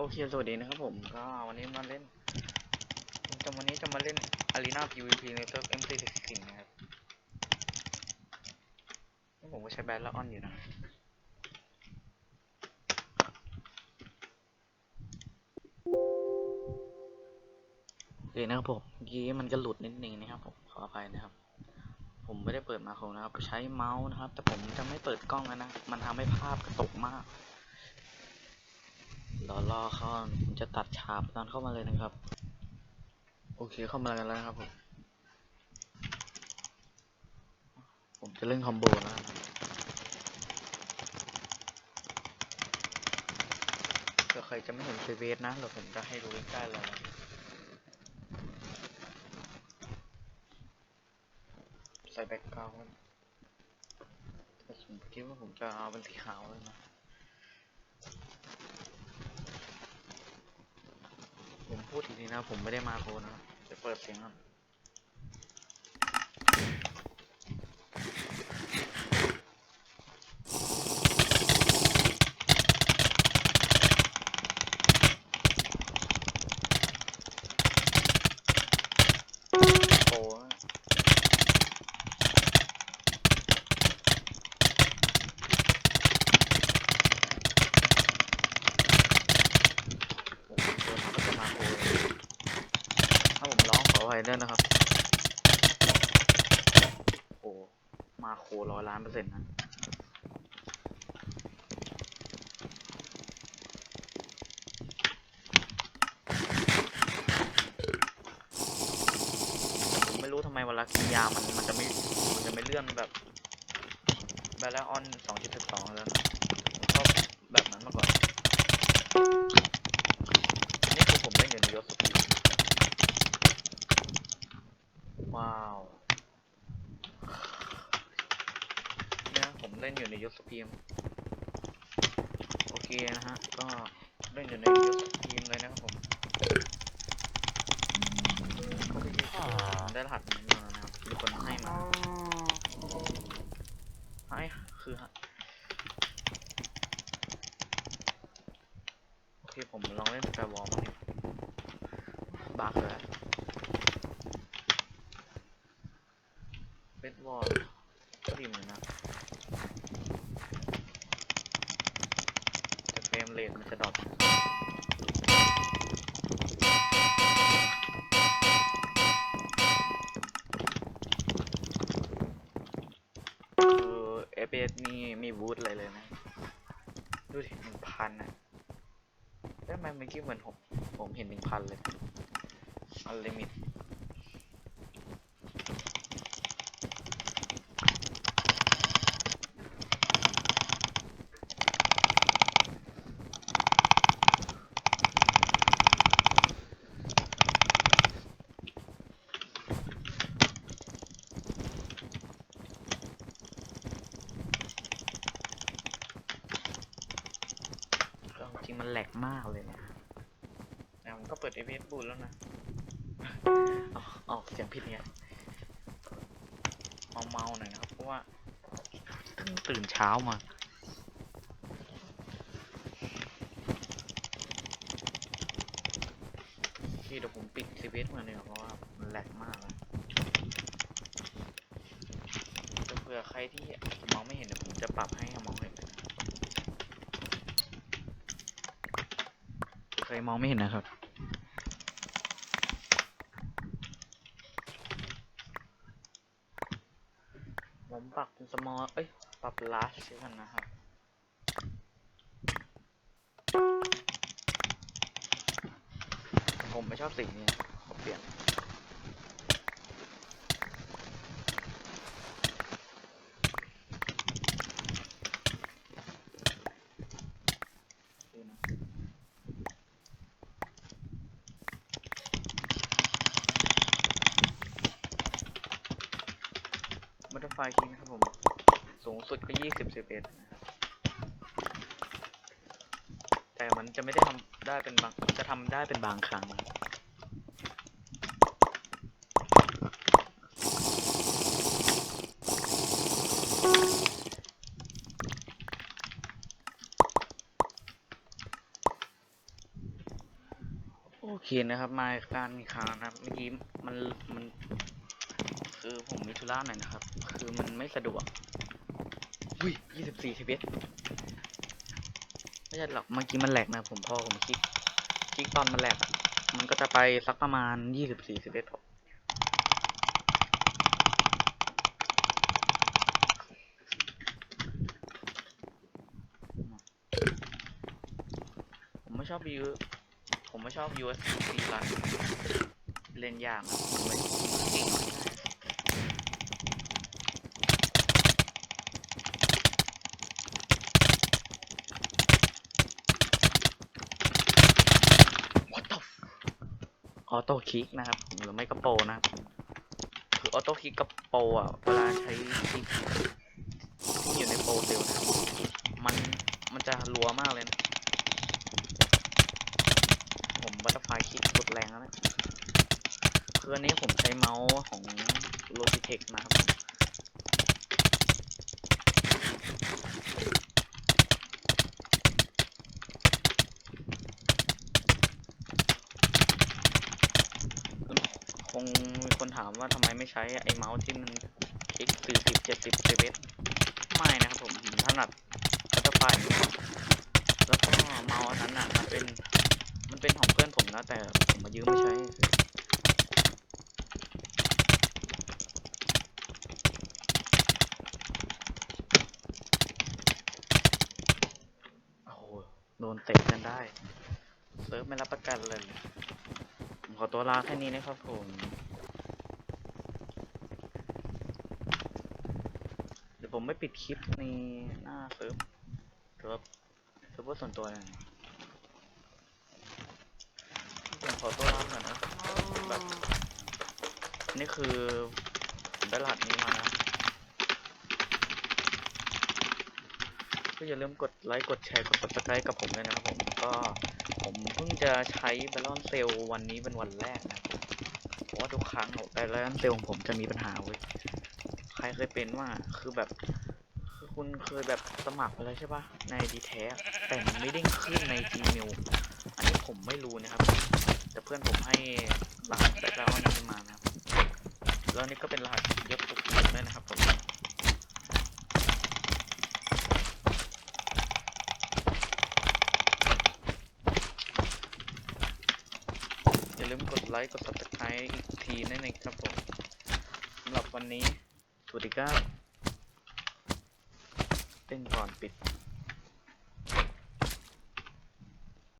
โอเค สวัสดีนะครับผมก็วันนี้มาเล่นจะวันนี้จะมาเล่น Arena PVP ในเซิร์ฟ MC16 นะครับนี่ผมก็ใช้แบทละออนอยู่นะ โอเคนะครับผมเกี้มันก็หลุดนิดนึงนะครับผม ขออภัยนะครับ ผมไม่ได้เปิดมาโครนะครับ ใช้เมาส์นะครับ แต่ผมจะไม่เปิดกล้องนะ มันทำให้ภาพกระตกมาก รอรอเขาผมจะตัดฉากตอนเข้ามาเลยนะครับ โอเคเข้ามากันแล้วนะครับผมผมจะเล่นคอมโบนะครับเผื่อใครจะไม่เห็นเซเวสนะเดี๋ยวผมจะให้ดูใกล้ๆเลยใส่แบ็กกราวด์แต่ผมคิดว่าผมจะเอาเป็นสีขาวเลยนะ พูดทีนี้นะผมไม่ได้มาโคนะจะเปิดเสียงครับโอ้ยผมโดนเขาก็จะมาโคเลยถ้าผมร้องขออ ภัยด้วยนะครับ โอ้ มาโคร้อยล้านเปอร์เซ็นต์นะไม่รู้ทำไมเวลากินยามันมันจะไม่ มันจะไม่เลื่อนแบบแบบแล้วออนสองจุดสิบสองแล้วนะชอบแบบนั้นมากกว่านี่คือผมได้เงินยศสุดที่ว้าว เนี่ยผมเล่นอยู่ในยศสพีมโอเคนะฮะ ก็เล่นอยู่ในยศสพีมเลยนะครับผมก็ไปยืนได้รหัสนี้มาแล้วนะครับมีคนให้มาให้คือฮะโอเคผมลองเล่นสกายวอลบ้างดิบักเลยเบสวอลก็ดีเหมือนนะแต่ เฟรมเรทมันจะดรอปคือ FPS นี่มีบูทอะไรเลยนะ ดูดิหนึ่งพันอะแล้วทำไมเมื่อกี้เหมือนผมผมเห็นหนึ่งพันเลยอันลิมิต มันแหลกมากเลยนะแต่ผมก็เปิด FPS บูทแล้วนะเอาเอาเสียงผิดเนี่ยเมาๆหน่อยนะครับ เพราะว่าเพิ่งตื่นเช้ามาพี่เดี๋ยวผมปิด FPS มาเนี่ยเพราะว่ามันแหลกมากแล้วจะเผื่อใครที่มองไม่เห็นเดี๋ยวผมจะปรับให้มองเห็น เคยมองไม่เห็นนะครับ ผมปรับเป็นสมอลเอ้ย ปรับลาสใช่ไหมนะครับ ผมไม่ชอบสีนี้ผมเปลี่ยน ดูนะ ไฟคิงครับผม สูงสุดก็ยี่สิบสิบเอ็ดแต่มันจะไม่ได้ทำได้เป็นบางจะทำได้เป็นบางครั้งโอเคนะครับ มาการอีกครั้งนะครับเมื่อกี้มันมัน คือผมมีธุระหน่อยนะครับ คือมันไม่สะดวกอุ้ยยี่สิบสี่ทีเไม่ใช่หรอกเมื่อกี้มันแหลกนะผมพอผมคลิกคลิกตอนมันแหลกอะมันก็จะไปสักประมาณยี่สิบสี่สิบเอ็ดผมไม่ชอบวิวผมไม่ชอบ USB รันเล่นยากอะผมไม่เก่งไม่ได้ What the f- ออโต้คลิกนะครับ หรือไม่ก็โปนะครับคือออโต้คลิกกับโปอะเวลาใช้คลิกที่อยู่ในโปรเซลนะครับมันมันจะรัวมากเลยนะผมบัตเตอร์ไฟคลิกสุดแรงแล้วนะคืออันนี้ผมใช้เมาส์ของ Logitech นะครับ ค งมีคนถามว่าทำไมไม่ใช้ไอ้เมาส์ที่มันคลิก40 70เซเว่นไม่นะครับผมผมถนัดบัตเตอร์ไฟแล้วก็เมาส์อันนั้นอะมันเป็นมันเป็นของเพื่อนผมนะแต่ผมมายืมมาใช้โดนเตะกันได้ เซิร์ฟไม่รับประกันเลย ขอตัวลาแค่นี้นะครับผม เดี๋ยวผมไม่ปิดคลิปในหน้าเซิร์ฟเซิร์ฟเซิร์ฟเวอส่วนตัวนะผมขอตัวลาก่อนนะแบบนี่คือผมได้รหัสนี้มานะ ก็อย่าลืมกดไลค์ กดแชร์ กด subscribe กับผมด้วยนะครับผม ก็ผม พิ่งจะใช้ Balon c e l l วันนี้เป็นวันแรกนะเพราะว่าทุกครั้ง Balon c e l l ของผมจะมีปัญหาเว้ยใครเคยเป็นว่าคือแบบคือคุณเคยแบบสมัครไปแล้วใช่ปะใน d t แท้แต่มันไม่เด้ขึ้นใน Gmail อันนี้ผมไม่รู้นะครับ แต่เพื่อนผมให้รหัส Balon นี้มานะครับแล้วนี่ก็เป็นรหัสยศปุกยิด้วยนะครับผม อย่า ลืมกดไลค์ กด subscribe อีกทีนั่นเองครับผมสำหรับวันนี้ สวัสดีครับเป็นก่อนปิด